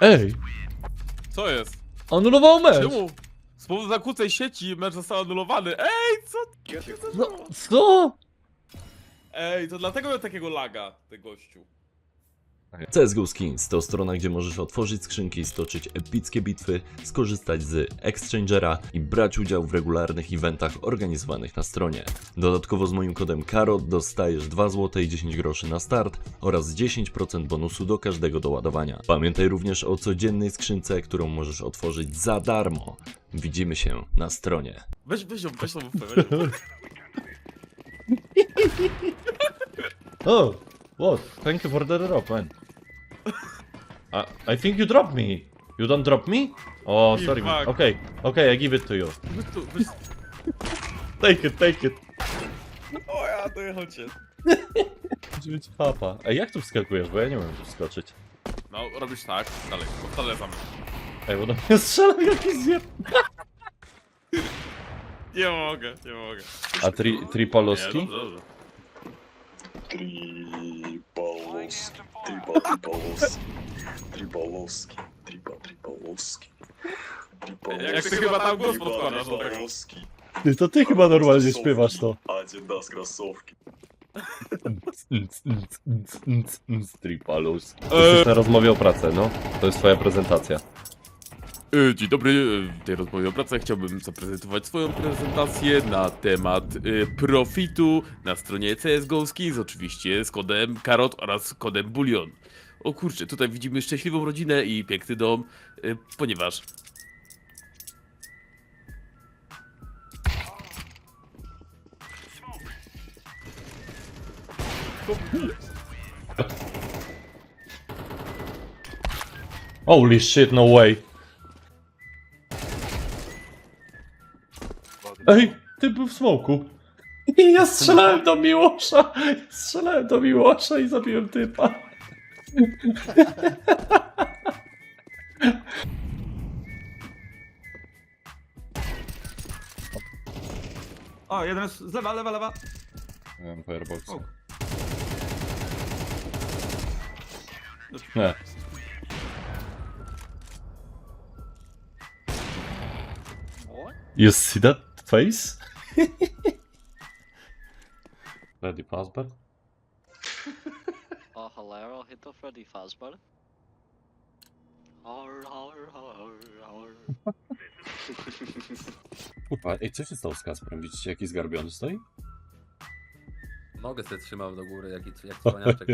Ej, Co jest? anulował mecz! Czemu? Z powodu zakłóceń sieci mecz został anulowany. Ej, co? No, co? Ej, to dlatego miał takiego laga, ten gościu. CSGO Skins to strona, gdzie możesz otworzyć skrzynki, stoczyć epickie bitwy, skorzystać z Exchangera i brać udział w regularnych eventach organizowanych na stronie. Dodatkowo z moim kodem KAROT dostajesz 2 zł i 10 groszy na start oraz 10% bonusu do każdego doładowania. Pamiętaj również o codziennej skrzynce, którą możesz otworzyć za darmo. Widzimy się na stronie. Weź, weź ją, weź tą weź ją. Oh, what? Thank you for the drop, man. I, I think you dropped me. You don't drop me? Oh, You sorry. fuck. Okay, okay, I give it to you. Tu. Take it, take it. O ja, dojechał cię. Dźwiedź papa. Ej, jak tu wskakujesz? Bo ja nie umiem tu wskoczyć. No, robisz tak, dalej, dalej za mną. Ej, bo do mnie strzela jakiś zjeb... Nie mogę, nie mogę. A tri, Nie, tripolowski? dobrze, dobrze. Tripa, Tripolowski. Tripolowski. Tripa, Tripolowski. Jak ty chyba tam głos podkładasz do tego. Ty, to ty chyba normalnie śpiewasz to. Adidas krasówki. Tripalus. Eee. Już rozmowie o pracę, no. To jest twoja prezentacja. E, Dzień dobry, e, w tej rozmowie o pracach chciałbym zaprezentować swoją prezentację na temat e, profitu na stronie CSGO Skins, oczywiście z kodem KAROT oraz kodem BULLION. O kurczę, tutaj widzimy szczęśliwą rodzinę i piękny dom, ponieważ... Holy shit, no way. Ej, ty był w smoku. I ja strzelałem do Miłosza. Strzelałem do Miłosza i zabiłem typa. O, jeden z z lewa, lewa, lewa. Miałem firebox. Nie. You see that face? Ready Fazbear? Oh, hello, hit the Freddy Fazbear. Har, har, har. Kurwa, ej, co się stało z Kasprem? Widzicie jaki zgarbiony stoi? Nogę sobie trzymał do góry, jak, jak To cwaniaczek.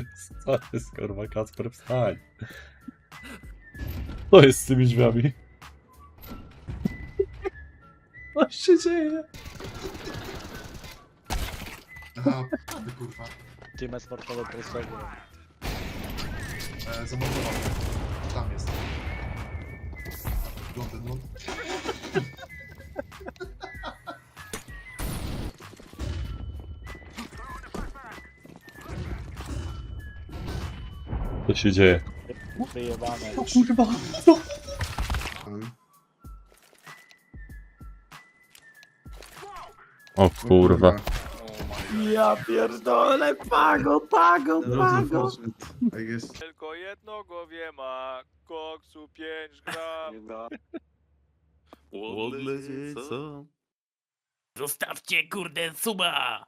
to jest kurwa Kasper, wstań. Co jest z tymi drzwiami? Co się dzieje? Aha, ty kurwa. Team presowe. E, zamontowany. Tam jest. Londyn, no. Co się dzieje? Wyjebane. O kurwa! Mm. O kurwa. Ja pierdolę, pago, pago, pago. Tak jest. Tylko jedno głowie ma, koksu 5 gram. Zostawcie kurde suba!